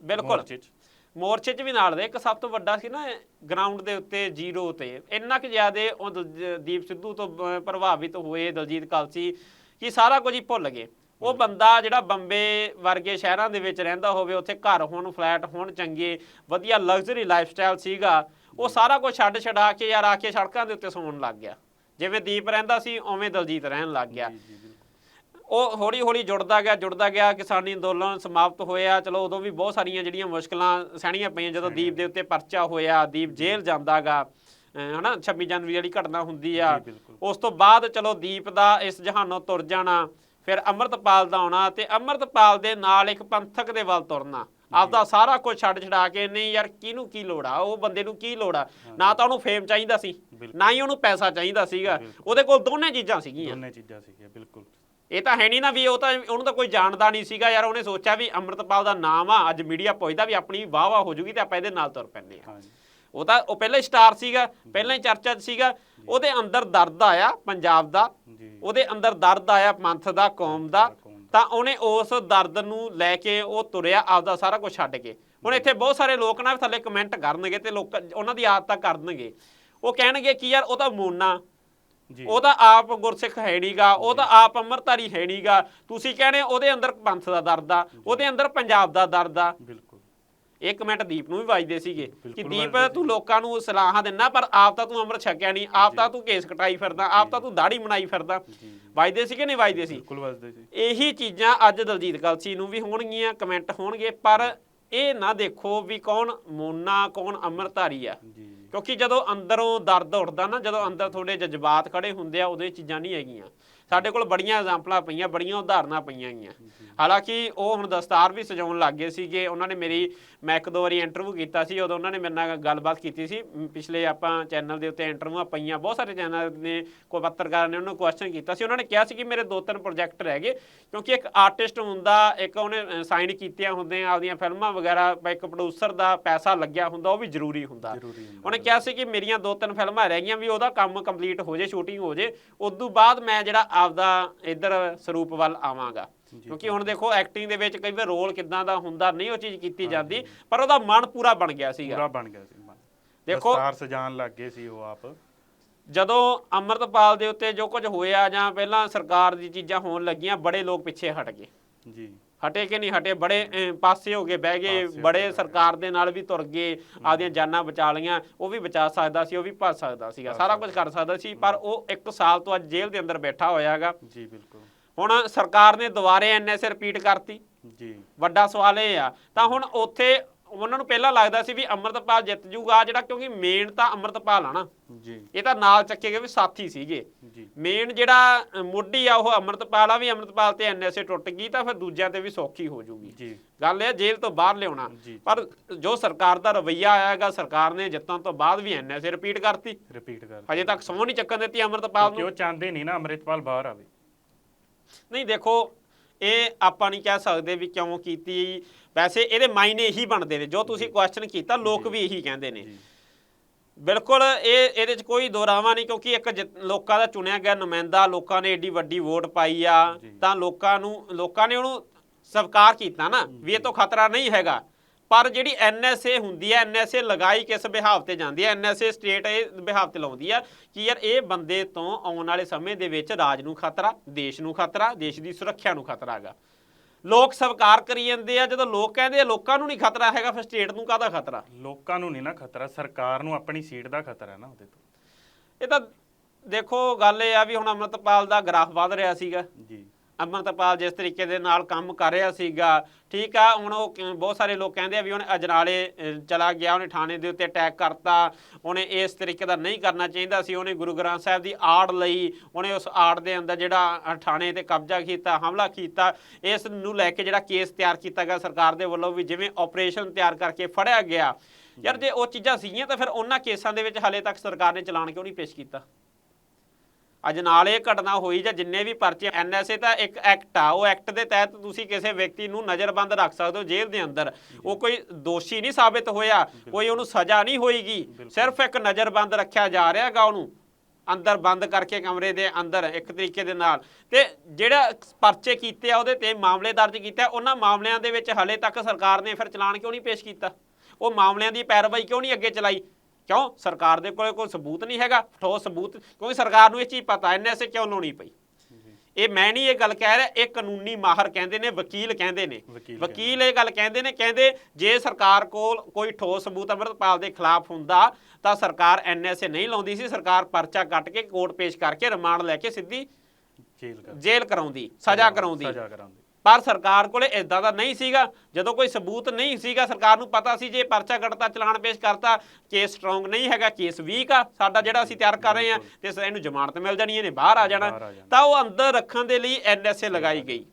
Speaker 1: ਬਿਲਕੁਲ।
Speaker 2: ਮੋਰਚੇ 'ਚ।
Speaker 1: ਮੋਰਚੇ 'ਚ ਵੀ ਨਾਲ ਦੇ ਇੱਕ ਸਭ ਤੋਂ ਵੱਡਾ ਸੀ ਨਾ ਗਰਾਊਂਡ ਦੇ ਉੱਤੇ ਜ਼ੀਰੋ ਤੇ। ਇੰਨਾ ਕਿ ਜ਼ਿਆਦੇ ਉਹ ਦੀਪ ਸਿੱਧੂ ਤੋਂ ਪ੍ਰਭਾਵਿਤ ਹੋਏ ਦਲਜੀਤ ਕਲਸੀ ਕਿ ਸਾਰਾ ਕੁਝ ਹੀ ਭੁੱਲ ਗਏ। ਉਹ ਬੰਦਾ ਜਿਹੜਾ ਬੰਬੇ ਵਰਗੇ ਸ਼ਹਿਰਾਂ ਦੇ ਵਿੱਚ ਰਹਿੰਦਾ ਹੋਵੇ ਉੱਥੇ ਘਰ ਹੋਣ ਫਲੈਟ ਹੋਣ ਚੰਗੇ ਵਧੀਆ ਲਗਜ਼ਰੀ ਲਾਈਫਸਟਾਈਲ ਸੀਗਾ ਉਹ ਸਾਰਾ ਕੁਝ ਛੱਡ ਛਡਾ ਕੇ ਯਾਰ ਆ ਕੇ ਸੜਕਾਂ ਦੇ ਉੱਤੇ ਸੌਣ ਲੱਗ ਗਿਆ। ਜਿਵੇਂ ਦੀਪ ਰਹਿੰਦਾ ਸੀ ਉਵੇਂ ਦਲਜੀਤ ਰਹਿਣ ਲੱਗ ਗਿਆ। ਉਹ ਹੌਲੀ ਹੌਲੀ ਜੁੜਦਾ ਗਿਆ ਜੁੜਦਾ ਗਿਆ ਕਿਸਾਨੀ ਅੰਦੋਲਨ ਸਮਾਪਤ ਹੋਇਆ। ਚਲੋ ਉਦੋਂ ਵੀ ਬਹੁਤ ਸਾਰੀਆਂ ਜਿਹੜੀਆਂ ਮੁਸ਼ਕਲਾਂ ਸਹਿਣੀਆਂ ਪਈਆਂ ਜਦੋਂ ਦੀਪ ਦੇ ਉੱਤੇ ਪਰਚਾ ਹੋਇਆ ਦੀਪ ਜੇਲ੍ਹ ਜਾਂਦਾਗਾ। ਹਨਾ 26 ਜਨਵਰੀ ਵਾਲੀ ਘਟਨਾ ਹੁੰਦੀ ਆ। ਉਸ ਤੋਂ ਬਾਅਦ ਚਲੋ ਦੀਪ ਦਾ ਇਸ ਜਹਾਨੋਂ ਤੁਰ ਜਾਣਾ ਫਿਰ ਅੰਮ੍ਰਿਤਪਾਲ ਦਾ ਆਉਣਾ ਤੇ ਅੰਮ੍ਰਿਤਪਾਲ ਦੇ ਨਾਲ ਇੱਕ ਪੰਥਕ ਦੇ ਵੱਲ ਤੁਰਨਾ। ਆਪਦਾ ਸਾਰਾ ਕੁਝ ਛੱਡ ਛਡਾ ਕੇ ਨਹੀਂ ਯਾਰ ਕਿਹਨੂੰ ਕੀ ਲੋੜ ਆ? ਉਹ ਬੰਦੇ ਨੂੰ ਕੀ ਲੋੜ ਆ? ਨਾ ਤਾਂ ਉਹਨੂੰ ਫੇਮ ਚਾਹੀਦਾ ਸੀ। ਨਾ ਹੀ ਉਹਨੂੰ ਪੈਸਾ ਚਾਹੀਦਾ ਸੀਗਾ। ਉਹਦੇ ਕੋਲ ਦੋਨੇ ਚੀਜ਼ਾਂ ਸੀਗੀਆਂ।
Speaker 2: ਦੋਨੇ ਚੀਜ਼ਾਂ ਸੀਗੀਆਂ ਬਿਲਕੁਲ।
Speaker 1: ਇਹ ਤਾਂ ਹੈ ਨਹੀਂ ਨਾ ਵੀ ਉਹ ਤਾਂ ਉਹਨੂੰ ਤਾਂ ਕੋਈ ਜਾਣਦਾ ਨਹੀਂ ਸੀਗਾ ਯਾਰ ਉਹਨੇ ਸੋਚਿਆ ਵੀ ਅੰਮ੍ਰਿਤਪਾਲ ਦਾ ਨਾਮ ਆ ਅੱਜ ਮੀਡੀਆ ਪੁੱਛਦਾ ਵੀ ਆਪਣੀ ਵਾਹ ਵਾਹ ਹੋ ਜੂਗੀ ਤੇ ਆਪਾਂ ਇਹਦੇ ਨਾਲ ਤੁਰ ਪੈਂਦੇ ਆ ਉਹ ਤਾਂ ਉਹ ਪਹਿਲਾਂ ਸਟਾਰ ਸੀਗਾ ਪਹਿਲਾਂ ਹੀ ਚਰਚਾ 'ਚ ਸੀਗਾ। ਉਹਦੇ ਅੰਦਰ ਦਰਦ ਆਇਆ ਪੰਜਾਬ ਦਾ। ਉਹਦੇ ਅੰਦਰ ਦਰਦ ਆਇਆ ਪੰਥ ਦਾ ਕੌਮ ਦਾ।
Speaker 2: ਕੌਮ ਦਾ।
Speaker 1: ਤਾਂ ਉਹਨੇ ਉਸ ਦਰਦ ਨੂੰ ਲੈ ਕੇ ਉਹ ਤੁਰਿਆ ਆਪਦਾ ਸਾਰਾ ਕੁਝ ਛੱਡ ਕੇ। ਹੁਣ ਇੱਥੇ ਬਹੁਤ ਸਾਰੇ ਲੋਕ ਨਾ ਥੱਲੇ ਕਮੈਂਟ ਕਰਨਗੇ ਤੇ ਲੋਕ ਉਹਨਾਂ ਦੀ ਆਦਤਾਂ ਕਰਨਗੇ। ਉਹ ਕਹਿਣਗੇ ਕਿ ਯਾਰ ਉਹ ਤਾਂ ਮੋਨਾ
Speaker 2: ਜੀ।
Speaker 1: ਉਹਦਾ ਆਪ ਗੁਰਸਿੱਖ ਹੈ ਨਹੀਂਗਾ ਉਹਦਾ ਆਪ ਅੰਮ੍ਰਿਤਧਾਰੀ ਹੈ ਨਹੀਂਗਾ ਤੁਸੀਂ ਕਹਿੰਦੇ ਉਹਦੇ ਅੰਦਰ ਪੰਥ ਦਾ ਦਰਦ ਆ ਉਹਦੇ ਅੰਦਰ ਪੰਜਾਬ ਦਾ ਦਰਦ ਆ।
Speaker 2: ਬਿਲਕੁਲ।
Speaker 1: ਇਹ ਕਮੈਂਟ ਦੀਪ ਨੂੰ ਵੀ ਵੱਜਦੇ ਸੀਗੇ ਕਿ ਦੀਪ
Speaker 2: ਵੱਜਦੇ
Speaker 1: ਤੂੰ ਲੋਕਾਂ ਨੂੰ ਸਲਾਹਾਂ ਦਿੰਨਾ ਪਰ ਆਪ ਤਾਂ ਤੂੰ ਅੰਮ੍ਰਿਤ ਛਕਿਆ ਨਹੀਂ ਆਪ ਤਾਂ ਤੂੰ ਕੇਸ ਕਟਾਈ ਫਿਰਦਾ ਆਪ ਤਾਂ ਤੂੰ ਦਾੜੀ ਬਣਾਈ ਫਿਰਦਾ। ਵੱਜਦੇ ਸੀ ਕਿ ਨਹੀਂ ਵੱਜਦੇ ਸੀ?
Speaker 2: ਬਿਲਕੁਲ ਵਸਦੇ ਸੀ।
Speaker 1: ਇਹੀ ਚੀਜ਼ਾਂ ਅੱਜ ਦਲਜੀਤ ਕਲਸੀ ਨੂੰ ਵੀ ਹੋਣਗੀਆਂ ਕਮੈਂਟ ਹੋਣਗੇ ਪਰ ਇਹ ਨਾ ਦੇਖੋ ਵੀ ਕੌਣ ਮੋਨਾ ਕੌਣ ਅੰਮ੍ਰਿਤਧਾਰੀ ਆ।
Speaker 2: ਜੀ।
Speaker 1: ਕਿਉਂਕਿ ਜਦੋਂ ਅੰਦਰੋਂ ਦਰਦ ਉੱਠਦਾ ਨਾ, ਜਦੋਂ ਅੰਦਰ ਤੁਹਾਡੇ ਜਜ਼ਬਾਤ ਖੜੇ ਹੁੰਦੇ ਆ, ਉਦੋਂ ਇਹ ਚੀਜ਼ਾਂ ਨਹੀਂ ਹੈਗੀਆਂ। ਸਾਡੇ ਕੋਲ ਬੜੀਆਂ ਐਗਜ਼ਾਮਪਲਾਂ ਪਈਆਂ ਬੜੀਆਂ ਉਦਾਹਰਨਾਂ ਪਈਆਂ ਗਈਆਂ। ਹਾਲਾਂਕਿ ਉਹ ਹੁਣ ਦਸਤਾਰ ਵੀ ਸਜਾਉਣ ਲੱਗ ਗਏ ਸੀਗੇ ਉਹਨਾਂ ਨੇ ਮੇਰੀ ਮੈਂ ਇੱਕ ਦੋ ਵਾਰੀ ਇੰਟਰਵਿਊ ਕੀਤਾ ਸੀ ਉਦੋਂ ਉਹਨਾਂ ਨੇ ਮੇਰੇ ਨਾਲ ਗੱਲਬਾਤ ਕੀਤੀ ਸੀ। ਪਿਛਲੇ ਆਪਾਂ ਚੈਨਲ ਦੇ ਉੱਤੇ ਇੰਟਰਵਿਊਆਂ ਪਈਆਂ ਬਹੁਤ ਸਾਰੇ ਚੈਨਲ ਨੇ ਕੋਈ ਪੱਤਰਕਾਰਾਂ ਨੇ ਉਹਨਾਂ ਨੂੰ ਕੁਐਸਚਨ ਕੀਤਾ ਸੀ। ਉਹਨਾਂ ਨੇ ਕਿਹਾ ਸੀ ਕਿ ਮੇਰੇ ਦੋ ਤਿੰਨ ਪ੍ਰੋਜੈਕਟ ਰਹਿ ਗਏ ਕਿਉਂਕਿ ਇੱਕ ਆਰਟਿਸਟ ਹੁੰਦਾ ਇੱਕ ਉਹਨੇ ਸਾਈਨ ਕੀਤੀਆਂ ਹੁੰਦੇ ਆ ਆਪਦੀਆਂ ਫਿਲਮਾਂ ਵਗੈਰਾ ਇੱਕ ਪ੍ਰੋਡਿਊਸਰ ਦਾ ਪੈਸਾ ਲੱਗਿਆ ਹੁੰਦਾ ਉਹ ਵੀ ਜ਼ਰੂਰੀ ਹੁੰਦਾ। ਉਹਨੇ ਕਿਹਾ ਸੀ ਕਿ ਮੇਰੀਆਂ ਦੋ ਤਿੰਨ ਫਿਲਮਾਂ ਰਹਿ ਗਈਆਂ ਵੀ ਉਹਦਾ ਕੰਮ ਕੰਪਲੀਟ ਹੋ ਜੇ ਸ਼ੂਟਿੰਗ ਹੋ ਜੇ ਉਦੋਂ ਬਾਅਦ ਮੈਂ ਜਿਹੜਾ ਆਪਦਾ ਇੱਧਰ ਸਰੂਪ ਵੱਲ ਆਵਾਂਗਾ। ਕਿਉਂਕਿ ਹੁਣ ਦੇਖੋ ਐਕਟਿੰਗ ਦੇ ਵਿੱਚ ਕਈ ਵਾਰ ਰੋਲ ਕਿਦਾਂ ਦਾ ਹੁੰਦਾ ਨਹੀਂ ਉਹ ਚੀਜ਼ ਕੀਤੀ ਜਾਂਦੀ ਪਰ ਉਹਦਾ ਮਨ ਪੂਰਾ ਬਣ ਗਿਆ ਸੀਗਾ।
Speaker 2: ਪੂਰਾ ਬਣ ਗਿਆ ਸੀ ਮਨ।
Speaker 1: ਦੇਖੋ-
Speaker 2: ਦਸਤਾਰ ਸਜਾਣ ਲੱਗ ਗਏ ਸੀ ਉਹ ਆਪ।
Speaker 1: ਜਦੋਂ ਅੰਮ੍ਰਿਤਪਾਲ ਦੇ ਉੱਤੇ ਜੋ ਕੁਝ ਹੋਇਆ ਜਾਂ ਪਹਿਲਾਂ ਸਰਕਾਰ ਦੀ ਚੀਜ਼ਾਂ ਹੋਣ ਲੱਗੀਆਂ ਬੜੇ ਲੋਕ ਪਿੱਛੇ ਹਟ ਗਏ।
Speaker 2: ਜੀ।
Speaker 1: ਹਟੇ ਕਿ ਨਹੀਂ ਹਟੇ ਬੜੇ ਪਾਸੇ ਹੋ ਗਏ ਬਹਿ ਗਏ ਬੜੇ। ਸਰਕਾਰ ਦੇ ਨਾਲ ਵੀ ਤੁਰ ਗਏ ਆਪਦੀਆਂ ਜਾਨਾਂ ਬਚਾ ਲਈਆਂ ਉਹ ਵੀ ਬਚਾ ਸਕਦਾ ਸੀ ਉਹ ਵੀ ਭੱਜ ਸਕਦਾ ਸੀਗਾ ਸਾਰਾ ਕੁਝ ਕਰ ਸਕਦਾ ਸੀ ਪਰ ਉਹ 1 ਸਾਲ ਤੋਂ ਅੱਜ ਜੇਲ੍ਹ ਦੇ ਅੰਦਰ ਬੈਠਾ ਹੋਇਆ ਹੈਗਾ।
Speaker 2: ਜੀ ਬਿਲਕੁਲ।
Speaker 1: ਹੁਣ ਸਰਕਾਰ ਨੇ ਦੁਬਾਰੇ ਐਨਐਸਏ ਰਿਪੀਟ ਕਰਤੀ।
Speaker 2: ਜੀ।
Speaker 1: ਵੱਡਾ ਸਵਾਲ ਇਹ ਆ ਤਾਂ ਹੁਣ ਉੱਥੇ ਉਹਨਾਂ ਨੂੰ ਪਹਿਲਾਂ ਲੱਗਦਾ ਸੀ ਵੀ ਅੰਮ੍ਰਿਤਪਾਲ ਜਿੱਤ ਜੂਗਾ ਜਿਹੜਾ ਕਿਉਂਕਿ ਮੇਨ ਤਾਂ ਅੰਮ੍ਰਿਤਪਾਲ ਆ ਨਾ।
Speaker 2: ਜੀ।
Speaker 1: ਇਹ ਤਾਂ ਨਾਲ ਚੱਕੇ ਗਏ ਵੀ ਸਾਥੀ ਸੀਗੇ।
Speaker 2: ਜੀ।
Speaker 1: ਮੇਨ ਜਿਹੜਾ ਮੋਢੀ ਆ ਉਹ ਅੰਮ੍ਰਿਤਪਾਲ ਆ ਵੀ ਅੰਮ੍ਰਿਤਪਾਲ ਤੇ ਐਨਐਸਏ ਟੁੱਟ ਗਈ ਤਾਂ ਫਿਰ ਦੂਜਿਆਂ ਤੇ ਵੀ ਸੌਖੀ ਹੋ ਜੂਗੀ।
Speaker 2: ਜੀ।
Speaker 1: ਗੱਲ ਇਹ ਜੇਲ੍ਹ ਤੋਂ ਬਾਹਰ ਲਿਆਉਣਾ। ਪਰ ਜੋ ਸਰਕਾਰ ਦਾ ਰਵਈਆ ਆਇਆ ਹੈਗਾ ਸਰਕਾਰ ਨੇ ਜਿੱਤਣ ਤੋਂ ਬਾਅਦ ਵੀ ਐਨਐਸਏ ਰਿਪੀਟ ਕਰਤੀ।
Speaker 2: ਰਿਪੀਟ ਕਰ
Speaker 1: ਹਜੇ ਤੱਕ ਸਹੁੰ ਨਹੀਂ ਚੱਕਣ ਦਿੱਤੀ ਅੰਮ੍ਰਿਤਪਾਲ ਨੂੰ।
Speaker 2: ਉਹ ਚਾਹੁੰਦੇ ਨਹੀਂ ਨਾ ਅੰਮ੍ਰਿਤਪਾਲ ਬਾਹਰ ਆਵੇ।
Speaker 1: ਨਹੀਂ ਦੇਖੋ ਇਹ ਆਪਾਂ ਨਹੀਂ ਕਹਿ ਸਕਦੇ ਵੀ ਕਿਉਂ ਕੀਤੀ ਵੈਸੇ ਇਹਦੇ ਮਾਇਨੇ ਇਹੀ ਬਣਦੇ ਨੇ। ਜੋ ਤੁਸੀਂ ਕੁਐਸਚਨ ਕੀਤਾ ਲੋਕ ਵੀ ਇਹੀ ਕਹਿੰਦੇ ਨੇ। ਬਿਲਕੁਲ ਇਹ ਇਹਦੇ 'ਚ ਕੋਈ ਦੋਰਾਵਾ ਨਹੀਂ ਕਿਉਂਕਿ ਇੱਕ ਲੋਕਾਂ ਦਾ ਚੁਣਿਆ ਗਿਆ ਨੁਮਾਇੰਦਾ ਲੋਕਾਂ ਨੇ ਏਡੀ ਵੱਡੀ ਵੋਟ ਪਾਈ ਆ। ਤਾਂ ਲੋਕਾਂ ਨੂੰ ਲੋਕਾਂ ਨੇ ਉਹਨੂੰ ਸਵੀਕਾਰ ਕੀਤਾ ਨਾ ਵੀ ਇਹ ਤੋਂ ਖਤਰਾ ਨਹੀਂ ਹੈਗਾ। ਪਰ ਜਿਹੜੀ ਐਨਐਸਏ ਹੁੰਦੀ ਹੈ ਐਨਐਸਏ ਲਗਾਈ ਕਿਸ ਬਿਹਾਵ ਤੇ ਜਾਂਦੀ ਹੈ ਐਨਐਸਏ ਸਟੇਟ ਇਹ ਬਿਹਾਵ ਤੇ ਲਾਉਂਦੀ ਆ ਕਿ ਯਾਰ ਇਹ ਬੰਦੇ ਤੋਂ ਆਉਣ ਵਾਲੇ ਸਮੇਂ ਦੇ ਵਿੱਚ ਰਾਜ ਨੂੰ ਖਤਰਾ ਦੇਸ਼ ਨੂੰ ਖਤਰਾ ਦੇਸ਼ ਦੀ ਸੁਰੱਖਿਆ ਨੂੰ ਖਤਰਾ ਹੈਗਾ। ਲੋਕ ਸਵੀਕਾਰ ਕਰੀ ਜਾਂਦੇ ਆ ਜਦੋਂ ਲੋਕ ਕਹਿੰਦੇ ਆ ਲੋਕਾਂ ਨੂੰ ਨਹੀਂ ਖਤਰਾ ਹੈਗਾ ਫਿਰ ਸਟੇਟ ਨੂੰ ਕਾਹਦਾ ਖਤਰਾ?
Speaker 2: ਲੋਕਾਂ ਨੂੰ ਨਹੀਂ ਨਾ ਖਤਰਾ ਸਰਕਾਰ ਨੂੰ ਆਪਣੀ ਸੀਟ ਦਾ ਖਤਰਾ ਹੈ ਨਾ ਉਹਦੇ ਤੋਂ।
Speaker 1: ਇਹ ਤਾਂ ਦੇਖੋ ਗੱਲ ਇਹ ਆ ਵੀ ਹੁਣ ਅੰਮ੍ਰਿਤਪਾਲ ਦਾ ਗ੍ਰਾਫ ਵਧ ਰਿਹਾ ਸੀਗਾ।
Speaker 2: ਜੀ।
Speaker 1: ਅੰਮ੍ਰਿਤਪਾਲ ਜਿਸ ਤਰੀਕੇ ਦੇ ਨਾਲ ਕੰਮ ਕਰ ਰਿਹਾ ਸੀਗਾ, ਠੀਕ ਆ, ਹੁਣ ਉਹ ਬਹੁਤ ਸਾਰੇ ਲੋਕ ਕਹਿੰਦੇ ਆ ਵੀ ਉਹਨੇ ਅਜਨਾਲੇ ਚਲਾ ਗਿਆ, ਉਹਨੇ ਥਾਣੇ ਦੇ ਉੱਤੇ ਅਟੈਕ ਕਰਤਾ, ਉਹਨੇ ਇਸ ਤਰੀਕੇ ਦਾ ਨਹੀਂ ਕਰਨਾ ਚਾਹੀਦਾ ਸੀ, ਉਹਨੇ ਗੁਰੂ ਗ੍ਰੰਥ ਸਾਹਿਬ ਦੀ ਆੜ ਲਈ, ਉਹਨੇ ਉਸ ਆੜ ਦੇ ਅੰਦਰ ਜਿਹੜਾ ਥਾਣੇ ਤੇ ਕਬਜ਼ਾ ਕੀਤਾ, ਹਮਲਾ ਕੀਤਾ, ਇਸ ਨੂੰ ਲੈ ਕੇ ਜਿਹੜਾ ਕੇਸ ਤਿਆਰ ਕੀਤਾ ਗਿਆ ਸਰਕਾਰ ਦੇ ਵੱਲੋਂ ਵੀ, ਜਿਵੇਂ ਆਪਰੇਸ਼ਨ ਤਿਆਰ ਕਰਕੇ ਫੜਿਆ ਗਿਆ। ਯਾਰ ਜੇ ਉਹ ਚੀਜ਼ਾਂ ਸੀਗੀਆਂ ਤਾਂ ਫਿਰ ਉਹਨਾਂ ਕੇਸਾਂ ਦੇ ਵਿੱਚ ਹਾਲੇ ਤੱਕ ਸਰਕਾਰ ਨੇ ਚਲਾਨ ਕਿਉਂ ਨਹੀਂ ਪੇਸ਼ ਕੀਤਾ? ਅੱਜ ਨਾਲ ਇਹ ਘਟਨਾ ਹੋਈ ਜਾਂ ਜਿੰਨੇ ਵੀ ਪਰਚੇ ਐਨਐਸਏ ਤਾਂ ਇੱਕ ਐਕਟ ਆ ਉਹ ਐਕਟ ਦੇ ਤਹਿਤ ਤੁਸੀਂ ਕਿਸੇ ਵਿਅਕਤੀ ਨੂੰ ਨਜ਼ਰਬੰਦ ਰੱਖ ਸਕਦੇ ਹੋ ਜੇਲ੍ਹ ਦੇ ਅੰਦਰ। ਉਹ ਕੋਈ ਦੋਸ਼ੀ ਨਹੀਂ ਸਾਬਿਤ ਹੋਇਆ ਕੋਈ ਉਹਨੂੰ ਸਜ਼ਾ ਨਹੀਂ ਹੋਏਗੀ ਸਿਰਫ ਇੱਕ ਨਜ਼ਰਬੰਦ ਰੱਖਿਆ ਜਾ ਰਿਹਾਗਾ ਉਹਨੂੰ ਅੰਦਰ ਬੰਦ ਕਰਕੇ ਕਮਰੇ ਦੇ ਅੰਦਰ ਇੱਕ ਤਰੀਕੇ ਦੇ ਨਾਲ। ਤੇ ਜਿਹੜਾ ਪਰਚੇ ਕੀਤੇ ਆ ਉਹਦੇ ਤੇ ਮਾਮਲੇ ਦਰਜ ਕੀਤੇ ਉਹਨਾਂ ਮਾਮਲਿਆਂ ਦੇ ਵਿੱਚ ਹਲੇ ਤੱਕ ਸਰਕਾਰ ਨੇ ਫਿਰ ਚਲਾਨ ਕਿਉਂ ਨਹੀਂ ਪੇਸ਼ ਕੀਤਾ? ਉਹ ਮਾਮਲਿਆਂ ਦੀ ਪੈਰਵਾਈ ਕਿਉਂ ਨਹੀਂ ਅੱਗੇ ਚਲਾਈ? ਕਿਉਂ? ਸਰਕਾਰ ਦੇ ਕੋਲੇ ਕੋਈ ਸਬੂਤ ਨਹੀਂ ਹੈਗਾ। ਠੋਸ ਸਬੂਤ ਕਿਉਂਕਿ ਸਰਕਾਰ ਨੂੰ ਇਹ ਚੀਜ਼ ਪਤਾ ਐਨਐਸਏ ਕਿਉਂ ਲਾਉਣੀ ਪਈ? ਇਹ ਮੈਂ ਨਹੀਂ ਇਹ ਗੱਲ ਕਹਿ ਰਿਹਾ ਇਹ ਕਾਨੂੰਨੀ ਮਾਹਰ ਕਹਿੰਦੇ ਨੇ ਵਕੀਲ ਕਹਿੰਦੇ ਨੇ।
Speaker 2: ਵਕੀਲ
Speaker 1: ਇਹ ਗੱਲ ਕਹਿੰਦੇ ਨੇ ਕਹਿੰਦੇ ਜੇ ਸਰਕਾਰ ਕੋਲ ਕੋਈ ਠੋਸ ਸਬੂਤ ਅੰਮ੍ਰਿਤਪਾਲ ਦੇ ਖਿਲਾਫ ਹੁੰਦਾ ਤਾਂ ਸਰਕਾਰ ਐਨਐਸਏ ਨਹੀਂ ਲਾਉਂਦੀ ਸੀ। ਸਰਕਾਰ ਪਰਚਾ ਕੱਟ ਕੇ ਕੋਰਟ ਪੇਸ਼ ਕਰਕੇ ਰਿਮਾਂਡ ਲੈ ਕੇ ਸਿੱਧੀ
Speaker 2: ਜੇਲ੍ਹ
Speaker 1: ਕਰਾਉਂਦੀ। ਸਜ਼ਾ ਕਰਾਉਂਦੀ। ਪਰ ਸਰਕਾਰ ਕੋਲੇ ਇਦਾਂ ਦਾ ਨਹੀਂ ਸੀਗਾ। ਜਦੋਂ ਕੋਈ ਸਬੂਤ ਨਹੀਂ ਸੀਗਾ ਸਰਕਾਰ ਨੂੰ ਪਤਾ ਸੀ ਜੇ ਪਰਚਾ ਕੱਟਤਾ ਚਲਾਨ ਪੇਸ਼ ਕਰਤਾ ਕੇਸ ਸਟਰੋਂਗ ਨਹੀਂ ਹੈਗਾ ਕੇਸ ਵੀਕ ਆ। ਸਾਡਾ ਜਿਹੜਾ ਅਸੀਂ ਤਿਆਰ ਕਰ ਰਹੇ ਆ ਤੇ ਇਹਨੂੰ ਜ਼ਮਾਨਤ ਮਿਲ ਜਾਣੀ ਇਹਨੇ ਬਾਹਰ ਆ ਜਾਣਾ। ਤਾਂ ਉਹ ਅੰਦਰ ਰੱਖਣ ਦੇ ਲਈ ਐਨਐਸਏ ਲਗਾਈ ਗਈ।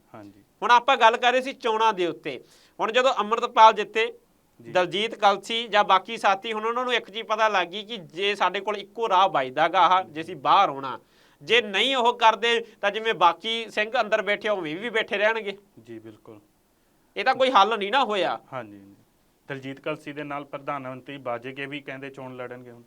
Speaker 1: ਹੁਣ ਆਪਾਂ ਗੱਲ ਕਰ ਰਹੇ ਸੀ ਚੋਣਾਂ ਦੇ ਉੱਤੇ। ਹੁਣ ਜਦੋਂ ਅੰਮ੍ਰਿਤਪਾਲ ਜਿੱਤੇ ਦਲਜੀਤ ਕਲਸੀ ਜਾਂ ਬਾਕੀ ਸਾਥੀ ਹੁਣ ਉਹਨਾਂ ਨੂੰ ਇੱਕ ਚੀਜ਼ ਪਤਾ ਲੱਗ ਗਈ ਕਿ ਜੇ ਸਾਡੇ ਕੋਲ ਇੱਕੋ ਰਾਹ ਵੱਜਦਾਗਾ ਆਹ ਜੇ ਅਸੀਂ ਬਾਹਰ ਆਉਣਾ ਜੇ ਨਹੀਂ ਉਹ ਕਰਦੇ ਤਾਂ ਜਿਵੇਂ ਬਾਕੀ ਸਿੰਘ ਅੰਦਰ ਬੈਠੇ ਉਵੇਂ ਵੀ ਬੈਠੇ ਰਹਿਣਗੇ।
Speaker 2: ਜੀ ਬਿਲਕੁਲ।
Speaker 1: ਇਹ ਤਾਂ ਕੋਈ ਹੱਲ ਨਹੀਂ ਨਾ ਹੋਇਆ।
Speaker 2: ਹਾਂਜੀ ਦਲਜੀਤ ਕਲਸੀ ਦੇ ਨਾਲ ਪ੍ਰਧਾਨ ਮੰਤਰੀ ਬਾਜੇਕੇ ਵੀ ਕਹਿੰਦੇ ਚੋਣ ਲੜਨਗੇ ਹੁਣ।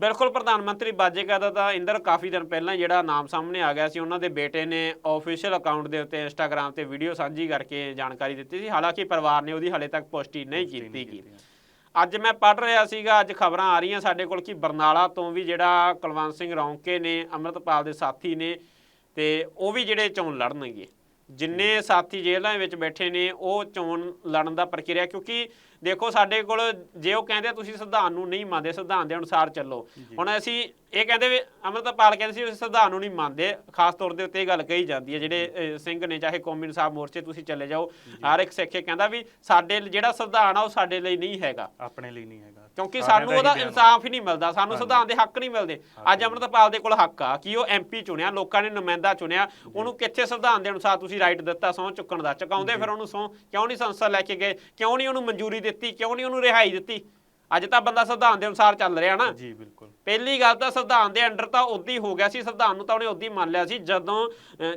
Speaker 1: ਬਿਲਕੁਲ ਪ੍ਰਧਾਨ ਮੰਤਰੀ ਬਾਜੇਕਾ ਦਾ ਤਾਂ ਇੰਦਰ ਕਾਫੀ ਦਿਨ ਪਹਿਲਾਂ ਜਿਹੜਾ ਨਾਮ ਸਾਹਮਣੇ ਆ ਗਿਆ ਸੀ ਉਹਨਾਂ ਦੇ ਬੇਟੇ ਨੇ ਆਫੀਸ਼ੀਅਲ ਅਕਾਊਂਟ ਦੇ ਉੱਤੇ ਇੰਸਟਾਗ੍ਰam ਤੇ ਵੀਡੀਓ ਸਾਂਝੀ ਕਰਕੇ ਜਾਣਕਾਰੀ ਦਿੱਤੀ ਸੀ। ਹਾਲਾਂਕਿ ਪਰਿਵਾਰ ਨੇ ਉਹਦੀ ਹਲੇ ਤੱਕ ਪੁਸ਼ਟੀ ਨਹੀਂ ਕੀਤੀ। ਅੱਜ ਮੈਂ ਪੜ੍ਹ ਰਿਹਾ ਸੀਗਾ ਅੱਜ ਖਬਰਾਂ ਆ ਰਹੀਆਂ ਸਾਡੇ ਕੋਲ ਕਿ ਬਰਨਾਲਾ ਤੋਂ ਵੀ ਜਿਹੜਾ ਕੁਲਵੰਤ ਸਿੰਘ ਰੌਂਕੇ ਨੇ ਅੰਮ੍ਰਿਤਪਾਲ ਦੇ ਸਾਥੀ ਨੇ ਤੇ ਉਹ ਵੀ ਜਿਹੜੇ ਚੋਣ ਲੜਨਗੇ। ਜਿੰਨੇ ਸਾਥੀ ਜੇਲ੍ਹਾਂ ਵਿੱਚ ਬੈਠੇ ਨੇ ਉਹ ਚੋਣ ਲੜਨ ਦਾ ਪ੍ਰਕਿਰਿਆ ਕਿਉਂਕਿ ਦੇਖੋ ਸਾਡੇ ਕੋਲ ਜੇ ਉਹ ਕਹਿੰਦੇ ਤੁਸੀਂ ਸੰਵਿਧਾਨ ਨੂੰ ਨਹੀਂ ਮੰਨਦੇ ਸੰਵਿਧਾਨ ਦੇ ਅਨੁਸਾਰ ਚੱਲੋ। ਹੁਣ ਅਸੀਂ ਇਹ ਕਹਿੰਦੇ ਵੀ ਅੰਮ੍ਰਿਤਪਾਲ ਕਹਿੰਦੇ ਸੀ ਅਸੀਂ ਸੰਵਿਧਾਨ ਨੂੰ ਨਹੀਂ ਮੰਨਦੇ। ਖਾਸ ਤੌਰ ਦੇ ਉੱਤੇ ਇਹ ਗੱਲ ਕਹੀ ਜਾਂਦੀ ਹੈ। ਜਿਹੜੇ ਸਿੰਘ ਨੇ ਚਾਹੇ ਕੌਮੀ ਇਨਸਾਫ ਮੋਰਚੇ ਤੁਸੀਂ ਚਲੇ ਜਾਓ ਹਰ ਇੱਕ ਸਿੱਖ ਕਹਿੰਦਾ ਵੀ ਸਾਡੇ ਜਿਹੜਾ ਸੰਵਿਧਾਨ ਆ ਉਹ ਸਾਡੇ ਲਈ ਨਹੀਂ ਹੈਗਾ।
Speaker 2: ਆਪਣੇ ਲਈ ਨਹੀਂ ਹੈਗਾ।
Speaker 1: ਕਿਉਂਕਿ ਸਾਨੂੰ ਉਹਦਾ ਇਨਸਾਫ ਹੀ ਨਹੀਂ ਮਿਲਦਾ। ਸਾਨੂੰ ਸੰਵਿਧਾਨ ਦੇ ਹੱਕ ਨਹੀਂ ਮਿਲਦੇ। ਅੱਜ ਅੰਮ੍ਰਿਤਪਾਲ ਦੇ ਕੋਲ ਹੱਕ ਆ ਕਿ ਉਹ ਐਮਪੀ ਚੁਣਿਆ ਲੋਕਾਂ ਨੇ ਨੁਮਾਇੰਦਾ ਚੁਣਿਆ। ਉਹਨੂੰ ਕਿੱਥੇ ਸੰਵਿਧਾਨ ਦੇ ਅਨੁਸਾਰ ਤੁਸੀਂ ਰਾਈਟ ਦਿੱਤਾ ਸਹੁੰ ਚੁੱਕਣ ਦਾ। ਚੁਕਾਉਂਦੇ ਫਿਰ ਉਹਨੂੰ ਸਹੁੰ ਕਿਉਂ ਨਹੀਂ ਸੰਸਦ ਲੈ ਕੇ ਗਏ? ਕਿਉਂ ਨਹੀਂ ਉਹਨੂੰ ਮਨਜ਼ੂਰੀ ਦਿੱਤੀ? ਕਿਉਂ ਨਹੀਂ ਉਹਨੂੰ ਰਿਹਾਈ ਦਿੱਤੀ? ਅੱਜ ਤਾਂ ਬੰਦਾ ਸੰਵਿਧਾਨ ਦੇ ਅਨੁਸਾਰ ਚੱਲ ਰਿਹਾ ਨਾ।
Speaker 2: ਜੀ ਬਿਲਕੁਲ।
Speaker 1: ਪਹਿਲੀ ਗੱਲ ਤਾਂ ਸੰਵਿਧਾਨ ਦੇ ਅੰਡਰ ਤਾਂ ਉਦੋਂ ਹੀ ਗਿਆ ਸੀ ਸੰਵਿਧਾਨ ਨੂੰ ਤਾਂ ਉਹਨੇ ਉਦੋਂ ਮੰਨ ਲਿਆ ਸੀ ਜਦੋਂ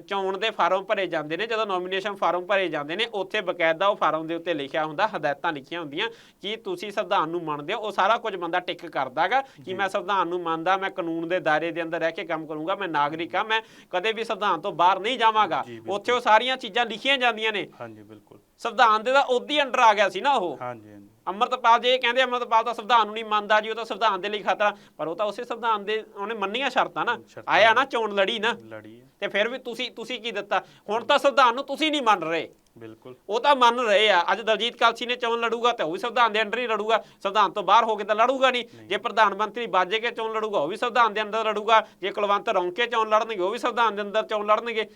Speaker 1: ਚੋਣ ਦੇ ਫਾਰਮ ਭਰੇ ਜਾਂਦੇ ਨੇ ਜਦੋਂ ਨੋਮੀਨੇਸ਼ਨ ਫਾਰਮ ਭਰੇ ਜਾਂਦੇ ਨੇ ਉੱਥੇ ਬਕਾਇਦਾ ਉਹ ਫਾਰਮ ਦੇ ਉੱਤੇ ਲਿਖਿਆ ਹੁੰਦਾ ਹਦਾਇਤਾਂ ਲਿਖੀਆਂ ਹੁੰਦੀਆਂ ਕਿ ਤੁਸੀਂ ਸੰਵਿਧਾਨ ਨੂੰ ਮੰਨਦੇ ਹੋ ਉਹ ਸਾਰਾ ਕੁਝ ਬੰਦਾ ਟਿਕ ਕਰਦਾਗਾ ਕਿ ਮੈਂ ਸੰਵਿਧਾਨ ਨੂੰ ਮੰਨਦਾ ਮੈਂ ਕਾਨੂੰਨ ਦੇ ਦਾਇਰੇ ਦੇ ਅੰਦਰ ਰਹਿ ਕੇ ਕੰਮ ਕਰੂੰਗਾ ਮੈਂ ਨਾਗਰਿਕ ਆ ਮੈਂ ਕਦੇ ਵੀ ਸੰਵਿਧਾਨ ਤੋਂ ਬਾਹਰ ਨਹੀਂ ਜਾਵਾਂਗਾ। ਉੱਥੇ ਉਹ ਸਾਰੀਆਂ ਚੀਜ਼ਾਂ ਲਿਖੀਆਂ ਜਾਂਦੀਆਂ ਨੇ।
Speaker 2: ਹਾਂਜੀ ਬਿਲਕੁਲ।
Speaker 1: ਸੰਵਿਧਾਨ ਦੇ ਤਾਂ ਉਦੋਂ ਅੰਡਰ ਆ ਗਿਆ ਸੀ ਨਾ ਉਹ।
Speaker 2: ਹਾਂਜੀ ਹਾਂਜੀ।
Speaker 1: ਅੰਮ੍ਰਿਤਪਾਲ ਜੇ ਇਹ ਕਹਿੰਦੇ ਅੰਮ੍ਰਿਤਪਾਲ ਤਾਂ ਸੰਵਿਧਾਨ ਨੂੰ ਨਹੀਂ ਮੰਨਦਾ ਜੀ ਉਹ ਤਾਂ ਸੰਵਿਧਾਨ ਦੇ ਲਈ ਖਤਰਾ ਪਰ ਉਹ ਤਾਂ ਉਸੇ ਸੰਵਿਧਾਨ ਦੇ ਉਹਨੇ ਮੰਨੀਆਂ ਸ਼ਰਤਾਂ ਨਾ। ਆਇਆ ਨਾ ਚੋਣ ਲੜੀ ਨਾ।
Speaker 2: ਲੜੀ
Speaker 1: ਤੇ ਫਿਰ ਵੀ ਤੁਸੀਂ ਤੁਸੀਂ ਕੀ ਦਿੱਤਾ? ਹੁਣ ਤਾਂ ਸੰਵਿਧਾਨ ਨੂੰ ਤੁਸੀਂ ਨਹੀਂ ਮੰਨ ਰਹੇ।
Speaker 2: ਬਿਲਕੁਲ।
Speaker 1: ਉਹ ਤਾਂ ਮੰਨ ਰਹੇ ਆ। ਅੱਜ ਦਲਜੀਤ ਕਲਸੀ ਨੇ ਚੋਣ ਲੜੂਗਾ ਤੇ ਉਹ ਵੀ ਸੰਵਿਧਾਨ ਦੇ ਅੰਡਰ ਹੀ ਲੜੂਗਾ। ਸੰਵਿਧਾਨ ਤੋਂ ਬਾਹਰ ਹੋ ਕੇ ਤਾਂ ਲੜੂਗਾ ਨਹੀਂ। ਜੇ ਪ੍ਰਧਾਨ ਮੰਤਰੀ ਬਾਜੇ ਕੇ ਚੋਣ ਲੜੂਗਾ ਉਹ ਵੀ ਸੰਵਿਧਾਨ ਦੇ ਅੰਦਰ ਲੜੂਗਾ। ਜੇ ਕੁਲਵੰਤ ਰੌਂਕੇ ਚੋਣ ਲੜਨਗੇ ਉਹ ਵੀ ਸੰਵਿਧਾਨ ਦੇ ਅੰਦਰ ਚੋਣ ਲੜਨਗੇ।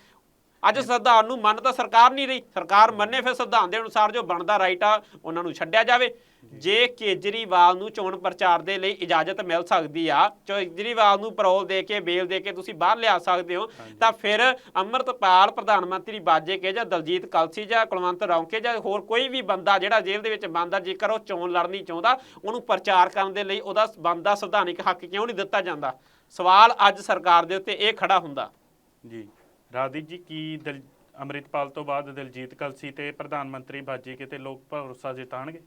Speaker 1: ਅੱਜ ਸੰਵਿਧਾਨ ਨੂੰ ਮੰਨ ਤਾਂ ਸਰਕਾਰ ਨਹੀਂ ਰਹੀ। ਸਰਕਾਰ ਮੰਨੇ ਫਿਰ ਸੰਵਿਧਾਨ ਦੇ ਅਨੁਸਾਰ ਜੋ ਬਣਦਾ ਰਾਈਟ ਆ ਉਹਨਾਂ ਨੂੰ ਛੱਡਿਆ ਜਾਵੇ। ਜੇ ਕੇਜਰੀਵਾਲ ਨੂੰ ਚੋਣ ਪ੍ਰਚਾਰ ਦੇ ਲਈ ਇਜਾਜ਼ਤ ਮਿਲ ਸਕਦੀ ਆ ਕੇਜਰੀਵਾਲ ਨੂੰ ਪਰੋਲ ਦੇ ਕੇ ਬੇਲ ਦੇ ਕੇ ਤੁਸੀਂ ਬਾਹਰ ਲਿਆ ਸਕਦੇ ਹੋ ਤਾਂ ਫਿਰ ਅੰਮ੍ਰਿਤਪਾਲ ਪ੍ਰਧਾਨ ਮੰਤਰੀ ਬਾਜੇ ਕੇ ਜਾਂ ਦਲਜੀਤ ਕਲਸੀ ਜਾਂ ਕੁਲਵੰਤ ਰੌਂਕੇ ਜਾਂ ਹੋਰ ਕੋਈ ਵੀ ਬੰਦਾ ਜਿਹੜਾ ਜੇਲ੍ਹ ਦੇ ਵਿੱਚ ਬੰਦਾ ਜੇਕਰ ਉਹ ਚੋਣ ਲੜਨੀ ਚਾਹੁੰਦਾ ਉਹਨੂੰ ਪ੍ਰਚਾਰ ਕਰਨ ਦੇ ਲਈ ਉਹਦਾ ਬੰਦਾ ਸੰਵਿਧਾਨਿਕ ਹੱਕ ਕਿਉਂ ਨਹੀਂ ਦਿੱਤਾ ਜਾਂਦਾ? ਸਵਾਲ ਅੱਜ ਸਰਕਾਰ ਦੇ ਉੱਤੇ ਇਹ ਖੜਾ ਹੁੰਦਾ।
Speaker 2: ਜੀ। ਰਾਜਦੀਪ ਜੀ ਕੀ ਦਿਲ ਅੰਮ੍ਰਿਤਪਾਲ ਤੋਂ ਬਾਅਦ ਦਿਲਜੀਤ ਕਲਸੀ ਤੇ ਪ੍ਰਧਾਨ ਮੰਤਰੀ ਬਾਜੇਕੇ ਤੇ ਲੋਕ ਭਰੋਸਾ ਜਿਤਾਣਗੇ?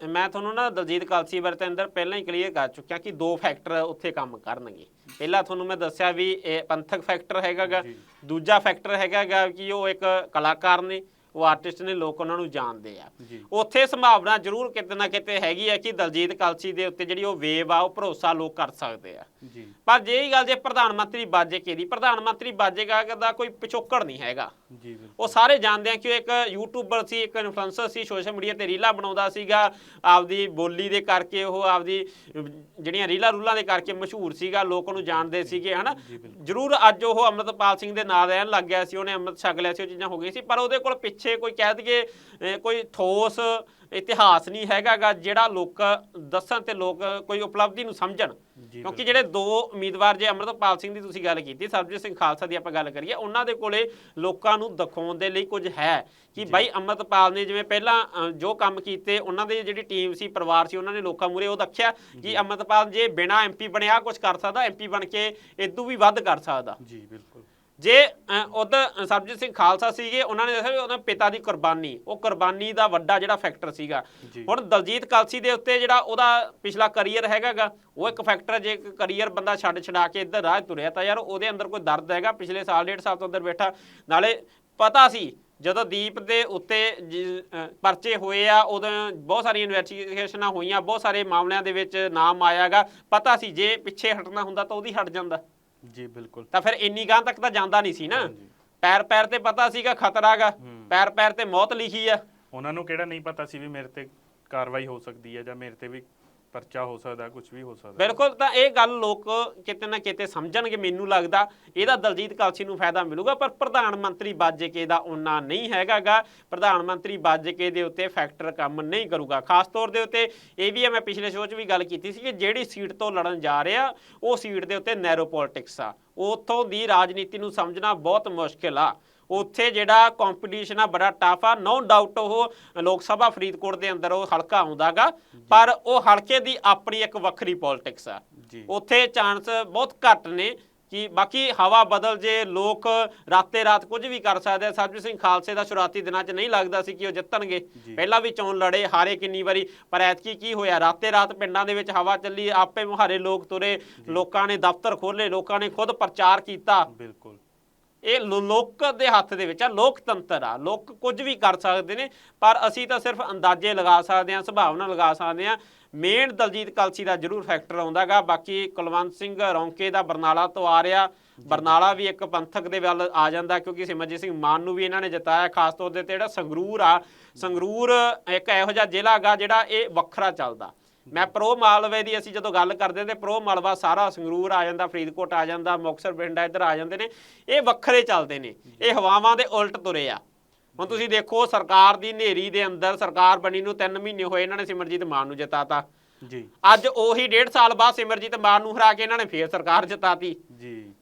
Speaker 1: ਮੈਂ ਤੁਹਾਨੂੰ ਨਾ ਦਲਜੀਤ ਕਲਸੀ ਬਾਰੇ ਤਾਂ ਅੰਦਰ ਪਹਿਲਾਂ ਹੀ ਕਲੀਅਰ ਕਰ ਚੁੱਕਿਆ ਕਿ ਦੋ ਫੈਕਟਰ ਉੱਥੇ ਕੰਮ ਕਰਨਗੇ। ਪਹਿਲਾਂ ਤੁਹਾਨੂੰ ਮੈਂ ਦੱਸਿਆ ਵੀ ਇਹ ਪੰਥਕ ਫੈਕਟਰ ਹੈਗਾਗਾ। ਦੂਜਾ ਫੈਕਟਰ ਹੈਗਾਗਾ ਕਿ ਉਹ ਇੱਕ ਕਲਾਕਾਰ ਨੇ ਉਹ ਆਰਟਿਸਟ ਨੇ ਲੋਕ ਉਹਨਾਂ ਨੂੰ ਜਾਣਦੇ ਆ। ਉੱਥੇ ਸੰਭਾਵਨਾ ਜ਼ਰੂਰ ਕਿਤੇ ਨਾ ਕਿਤੇ ਹੈਗੀ ਹੈ ਕਿ ਦਲਜੀਤ ਕਲਸੀ ਦੇ ਉੱਤੇ ਜਿਹੜੀ ਉਹ ਵੇਵ ਆ ਉਹ ਭਰੋਸਾ ਲੋਕ ਕਰ ਸਕਦੇ ਆ।
Speaker 2: ਜੀ।
Speaker 1: ਪਰ ਜੇ ਇਹ ਗੱਲ ਜੇ ਪ੍ਰਧਾਨ ਮੰਤਰੀ ਬਾਜੇਕੇ ਦੀ ਪ੍ਰਧਾਨ ਮੰਤਰੀ ਬਾਜੇਕਾ ਦਾ ਕੋਈ ਪਿਛੋਕੜ ਨਹੀਂ ਹੈਗਾ।
Speaker 2: ਜੀ ਬਿਲਕੁਲ।
Speaker 1: ਉਹ ਸਾਰੇ ਜਾਣਦੇ ਆ ਕਿ ਉਹ ਇੱਕ ਯੂਟਿਊਬਰ ਸੀ ਇੱਕ ਇਨਫਲੂਐਂਸਰ ਸੀ ਸੋਸ਼ਲ ਮੀਡੀਆ ਤੇ ਰੀਲਾਂ ਬਣਾਉਂਦਾ ਸੀਗਾ। ਆਪਦੀ ਬੋਲੀ ਦੇ ਕਰਕੇ ਉਹ ਆਪਦੀ ਜਿਹੜੀਆਂ ਰੀਲਾਂ ਰੂਲਾਂ ਦੇ ਕਰਕੇ ਮਸ਼ਹੂਰ ਸੀਗਾ ਲੋਕ ਉਹਨੂੰ ਜਾਣਦੇ ਸੀਗੇ ਹਨਾ? ਜ਼ਰੂਰ ਅੱਜ ਉਹ ਅੰਮ੍ਰਿਤਪਾਲ ਸਿੰਘ ਦੇ ਨਾਲ ਰਹਿਣ ਲੱਗ ਗਿਆ ਸੀ ਉਹਨੇ ਅੰਮ੍ਰਿਤ ਛਕ ਲਿਆ ਸੀ ਉਹ ਚੀਜ਼ਾਂ ਹੋ ਗਈਆਂ ਸੀ। ਪਰ ਉਹਦੇ ਕੋਲ ਪਿੱਛੇ ਕੋਈ ਕਹਿ ਦਈਏ ਕੋਈ ਠੋਸ ਇਤਿਹਾਸ ਨਹੀਂ ਹੈਗਾਗਾ ਜਿਹੜਾ ਲੋਕ ਦੱਸਣ ਤੇ ਲੋਕ ਕੋਈ ਉਪਲਬਧੀ ਨੂੰ ਸਮਝਣ। ਕਿਉਂਕਿ ਜਿਹੜੇ ਦੋ ਉਮੀਦਵਾਰ ਜੇ ਅੰਮ੍ਰਿਤਪਾਲ ਸਿੰਘ ਦੀ ਤੁਸੀਂ ਗੱਲ ਕੀਤੀ ਸਰਬਜੀਤ ਸਿੰਘ ਖਾਲਸਾ ਦੀ ਆਪਾਂ ਗੱਲ ਕਰੀਏ ਉਹਨਾਂ ਦੇ ਕੋਲੇ ਲੋਕਾਂ ਨੂੰ ਦਿਖਾਉਣ ਦੇ ਲਈ ਕੁਝ ਹੈ ਕਿ ਬਾਈ ਅੰਮ੍ਰਿਤਪਾਲ ਨੇ ਜਿਵੇਂ ਪਹਿਲਾਂ ਜੋ ਕੰਮ ਕੀਤੇ ਉਹਨਾਂ ਦੀ ਜਿਹੜੀ ਟੀਮ ਸੀ ਪਰਿਵਾਰ ਸੀ ਉਹਨਾਂ ਨੇ ਲੋਕਾਂ ਮੂਰੇ ਉਹ ਰੱਖਿਆ ਕਿ ਅੰਮ੍ਰਿਤਪਾਲ ਜੇ ਬਿਨਾ ਐਮਪੀ ਬਣਿਆ ਕੁਝ ਕਰ ਸਕਦਾ ਐਮਪੀ ਬਣ ਕੇ ਇਦੋਂ ਵੀ ਵੱਧ ਕਰ ਸਕਦਾ।
Speaker 2: ਜੀ ਬਿਲਕੁਲ।
Speaker 1: ਜੇ ਉਧਰ ਸਰਬਜੀਤ ਸਿੰਘ ਖਾਲਸਾ ਸੀਗੇ ਉਹਨਾਂ ਨੇ ਦੱਸਿਆ ਵੀ ਉਹਨਾਂ ਪਿਤਾ ਦੀ ਕੁਰਬਾਨੀ ਉਹ ਕੁਰਬਾਨੀ ਦਾ ਵੱਡਾ ਜਿਹੜਾ ਫੈਕਟਰ ਸੀਗਾ। ਹੁਣ ਦਲਜੀਤ ਕਲਸੀ ਦੇ ਉੱਤੇ ਜਿਹੜਾ ਉਹਦਾ ਪਿਛਲਾ ਕੈਰੀਅਰ ਹੈਗਾਗਾ ਉਹ ਇੱਕ ਫੈਕਟਰ ਜੇ ਕੈਰੀਅਰ ਬੰਦਾ ਛੱਡ ਛਡਾ ਕੇ ਇੱਧਰ ਰਾਹ ਤੁਰਿਆ ਤਾਂ ਯਾਰ ਉਹਦੇ ਅੰਦਰ ਕੋਈ ਦਰਦ ਹੈਗਾ ਪਿਛਲੇ ਸਾਲ ਡੇਢ ਸਾਲ ਤੋਂ ਅੰਦਰ ਬੈਠਾ। ਨਾਲੇ ਪਤਾ ਸੀ ਜਦੋਂ ਦੀਪ ਦੇ ਉੱਤੇ ਪਰਚੇ ਹੋਏ ਆ ਉਦੋਂ ਬਹੁਤ ਸਾਰੀਆਂ ਇਨਵੈਸਟੀਗੇਸ਼ਨਾਂ ਹੋਈਆਂ ਬਹੁਤ ਸਾਰੇ ਮਾਮਲਿਆਂ ਦੇ ਵਿੱਚ ਨਾਮ ਆਇਆਗਾ। ਪਤਾ ਸੀ ਜੇ ਪਿੱਛੇ ਹਟਣਾ ਹੁੰਦਾ ਤਾਂ ਉਹਦੀ ਹਟ ਜਾਂਦਾ।
Speaker 2: ਜੀ ਬਿਲਕੁਲ।
Speaker 1: ਤਾਂ ਫਿਰ ਇੰਨੀ ਗਾਂ ਤੱਕ ਤਾਂ ਜਾਂਦਾ ਨਹੀਂ ਸੀ ਨਾ। ਪੈਰ ਪੈਰ ਤੇ ਪਤਾ ਸੀਗਾ ਖਤਰਾਗਾ। ਪੈਰ ਪੈਰ ਤੇ ਮੌਤ ਲਿਖੀ ਆ।
Speaker 2: ਉਹਨਾਂ ਨੂੰ ਕਿਹੜਾ ਨਹੀਂ ਪਤਾ ਸੀ ਵੀ ਮੇਰੇ ਤੇ ਕਾਰਵਾਈ ਹੋ ਸਕਦੀ ਹੈ ਜਾਂ ਮੇਰੇ ਤੇ ਵੀ ਪਰਚਾ ਹੋ ਸਕਦਾ ਕੁਝ ਵੀ ਹੋ ਸਕਦਾ।
Speaker 1: ਬਿਲਕੁਲ, ਤਾਂ ਇਹ ਗੱਲ ਲੋਕ ਕਿਤੇ ਨਾ ਕਿਤੇ ਸਮਝਣਗੇ, ਮੈਨੂੰ ਲੱਗਦਾ ਇਹਦਾ ਦਲਜੀਤ ਕਲਸੀ ਨੂੰ ਫਾਇਦਾ ਮਿਲੂਗਾ, ਪਰ ਪ੍ਰਧਾਨ ਮੰਤਰੀ ਬਾਜੇਕੇ ਦਾ ਉਹਨਾਂ ਨਹੀਂ ਹੈਗਾਗਾ। ਪ੍ਰਧਾਨ ਮੰਤਰੀ ਬਾਜੇਕੇ ਦੇ ਉੱਤੇ ਫੈਕਟਰ ਕੰਮ ਨਹੀਂ ਕਰੂਗਾ। ਖਾਸ ਤੌਰ ਦੇ ਉੱਤੇ ਇਹ ਵੀ ਹੈ, ਮੈਂ ਪਿਛਲੇ ਸ਼ੋਅ 'ਚ ਵੀ ਗੱਲ ਕੀਤੀ ਸੀ ਕਿ ਜਿਹੜੀ ਸੀਟ ਤੋਂ ਲੜਨ ਜਾ ਰਿਹਾ, ਉਹ ਸੀਟ ਦੇ ਉੱਤੇ ਨੈਰੋ ਪੋਲਿਟਿਕਸ ਆ। ਉੱਥੋਂ ਦੀ ਰਾਜਨੀਤੀ ਨੂੰ ਸਮਝਣਾ ਬਹੁਤ ਮੁਸ਼ਕਿਲ ਆ। ਉੱਥੇ ਜਿਹੜਾ ਕੰਪੀਟੀਸ਼ਨ ਆ ਬੜਾ ਟਫ ਆ। ਨੋ ਡਾਊਟ ਉਹ ਲੋਕ ਸਭਾ ਫਰੀਦਕੋਟ ਦੇ ਅੰਦਰ ਉਹ ਹਲਕਾ ਆਉਂਦਾਗਾ ਪਰ ਉਹ ਹਲਕੇ ਦੀ ਆਪਣੀ ਇੱਕ ਵੱਖਰੀ ਪੋਲਿਟਿਕਸ ਆ। ਉੱਥੇ ਚਾਂਸ ਬਹੁਤ ਘੱਟ ਨੇ ਕਿ ਬਾਕੀ ਹਵਾ ਬਦਲ ਜੇ ਲੋਕ ਰਾਤੇ ਰਾਤ ਕੁਝ ਵੀ ਕਰ ਸਕਦੇ ਆ। ਸਰਬਜੀਤ ਸਿੰਘ ਖਾਲਸੇ ਦਾ ਸ਼ੁਰੂਆਤੀ ਦਿਨਾਂ 'ਚ ਨਹੀਂ ਲੱਗਦਾ ਸੀ ਕਿ ਉਹ ਜਿੱਤਣਗੇ। ਪਹਿਲਾਂ ਵੀ ਚੋਣ ਲੜੇ ਹਾਰੇ ਕਿੰਨੀ ਵਾਰੀ ਪਰ ਐਤਕੀ ਕੀ ਹੋਇਆ? ਰਾਤੇ ਰਾਤ ਪਿੰਡਾਂ ਦੇ ਵਿੱਚ ਹਵਾ ਚੱਲੀ ਆਪੇ ਮੁਹਾਰੇ ਲੋਕ ਤੁਰੇ ਲੋਕਾਂ ਨੇ ਦਫ਼ਤਰ ਖੋਲੇ ਲੋਕਾਂ ਨੇ ਖੁਦ ਪ੍ਰਚਾਰ ਕੀਤਾ।
Speaker 2: ਬਿਲਕੁਲ।
Speaker 1: ਇਹ ਲੋ- ਲੋਕ ਦੇ ਹੱਥ ਦੇ ਵਿੱਚ ਆ, ਲੋਕਤੰਤਰ ਆ। ਲੋਕ ਕੁਝ ਵੀ ਕਰ ਸਕਦੇ ਨੇ, ਪਰ ਅਸੀਂ ਤਾਂ ਸਿਰਫ ਅੰਦਾਜ਼ੇ ਲਗਾ ਸਕਦੇ ਹਾਂ, ਸੰਭਾਵਨਾ ਲਗਾ ਸਕਦੇ ਹਾਂ। ਮੇਨ ਦਲਜੀਤ ਕਲਸੀ ਦਾ ਜ਼ਰੂਰ ਫੈਕਟਰ ਆਉਂਦਾਗਾ ਬਾਕੀ ਕੁਲਵੰਤ ਸਿੰਘ ਰੌਂਕੇ ਦਾ ਬਰਨਾਲਾ ਤੋਂ ਆ ਰਿਹਾ। ਬਰਨਾਲਾ ਵੀ ਇੱਕ ਪੰਥਕ ਦੇ ਵੱਲ ਆ ਜਾਂਦਾ, ਕਿਉਂਕਿ ਸਿਮਰਜੀਤ ਸਿੰਘ ਮਾਨ ਨੂੰ ਵੀ ਇਹਨਾਂ ਨੇ ਜਿਤਾਇਆ, ਖਾਸ ਤੌਰ ਤੇ ਜਿਹੜਾ ਸੰਗਰੂਰ ਆ। ਸੰਗਰੂਰ ਇੱਕ ਇਹੋ ਜਿਹਾ ਜ਼ਿਲ੍ਹਾ ਗਾ ਜਿਹੜਾ ਇਹ ਵੱਖਰਾ ਚੱਲਦਾ। ਮੈਂ ਪ੍ਰੋ ਮਾਲਵੇ ਦੀ ਅਸੀਂ ਜਦੋਂ ਗੱਲ ਕਰਦੇ ਤੇ ਪ੍ਰੋ ਮਾਲਵਾ ਸਾਰਾ ਸੰਗਰੂਰ ਆ ਜਾਂਦਾ ਫਰੀਦਕੋਟ ਆ ਜਾਂਦਾ ਮੁਕਤਸਰ ਪਿੰਡਾ ਇੱਧਰ ਆ ਜਾਂਦੇ ਨੇ। ਇਹ ਵੱਖਰੇ ਚੱਲਦੇ ਨੇ। ਇਹ ਹਵਾਵਾਂ ਦੇ ਉਲਟ ਤੁਰੇ ਆ। ਹੁਣ ਤੁਸੀਂ ਦੇਖੋ ਸਰਕਾਰ ਦੀ ਨੇਰੀ ਦੇ ਅੰਦਰ ਸਰਕਾਰ ਬਣੀ ਨੂੰ 3 ਮਹੀਨੇ ਹੋਏ ਇਹਨਾਂ ਨੇ ਸਿਮਰਜੀਤ ਮਾਨ ਨੂੰ ਜਿਤਾਤਾ।
Speaker 2: ਜੀ।
Speaker 1: ਅੱਜ ਉਹੀ ਡੇਢ ਸਾਲ ਬਾਅਦ ਸਿਮਰਜੀਤ ਮਾਨ ਨੂੰ ਹਰਾ ਕੇ ਇਹਨਾਂ ਨੇ ਫੇਰ ਸਰਕਾਰ ਜਿਤਾਤੀ।
Speaker 2: ਜੀ।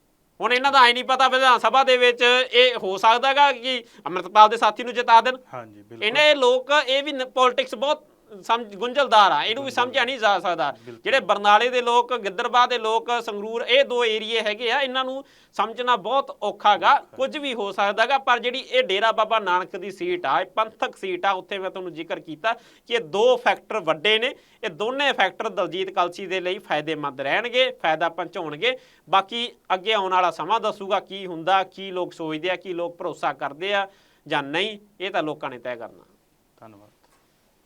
Speaker 1: ਹੁਣ ਇਹਨਾਂ ਦਾ ਐ ਨਹੀਂ ਪਤਾ ਵਿਧਾਨ ਸਭਾ ਦੇ ਵਿੱਚ ਇਹ ਹੋ ਸਕਦਾਗਾ ਕਿ ਅੰਮ੍ਰਿਤਪਾਲ ਦੇ ਸਾਥੀ ਨੂੰ ਜਿਤਾ ਦੇਣ।
Speaker 2: ਹਾਂਜੀ ਬਿਲਕੁਲ।
Speaker 1: ਇਹਨੇ ਲੋਕ ਇਹ ਵੀ ਪੋਲਿਟਿਕਸ ਬਹੁਤ ਸਮਝ ਗੁੰਝਲਦਾਰ ਆ ਇਹਨੂੰ ਵੀ ਸਮਝਿਆ ਨਹੀਂ ਜਾ ਸਕਦਾ। ਜਿਹੜੇ ਬਰਨਾਲੇ ਦੇ ਲੋਕ ਗਿੱਦਰਬਾਹ ਦੇ ਲੋਕ ਸੰਗਰੂਰ ਇਹ ਦੋ ਏਰੀਏ ਹੈਗੇ ਆ ਇਹਨਾਂ ਨੂੰ ਸਮਝਣਾ ਬਹੁਤ ਔਖਾਗਾ ਕੁਝ ਵੀ ਹੋ ਸਕਦਾਗਾ ਪਰ ਜਿਹੜੀ ਇਹ ਡੇਰਾ ਬਾਬਾ ਨਾਨਕ ਦੀ ਸੀਟ ਆ ਇਹ ਪੰਥਕ ਸੀਟ ਆ ਉੱਥੇ ਮੈਂ ਤੁਹਾਨੂੰ ਜ਼ਿਕਰ ਕੀਤਾ ਕਿ ਇਹ ਦੋ ਫੈਕਟਰ ਵੱਡੇ ਨੇ। ਇਹ ਦੋਨੇ ਫੈਕਟਰ ਦਲਜੀਤ ਕਲਸੀ ਦੇ ਲਈ ਫਾਇਦੇਮੰਦ ਰਹਿਣਗੇ ਫਾਇਦਾ ਪਹੁੰਚਾਉਣਗੇ। ਬਾਕੀ ਅੱਗੇ ਆਉਣ ਵਾਲਾ ਸਮਾਂ ਦੱਸੂਗਾ ਕੀ ਹੁੰਦਾ ਕੀ ਲੋਕ ਸੋਚਦੇ ਆ ਕੀ ਲੋਕ ਭਰੋਸਾ ਕਰਦੇ ਆ ਜਾਂ ਨਹੀਂ ਇਹ ਤਾਂ ਲੋਕਾਂ ਨੇ ਤੈਅ ਕਰਨਾ।
Speaker 2: ਧੰਨਵਾਦ।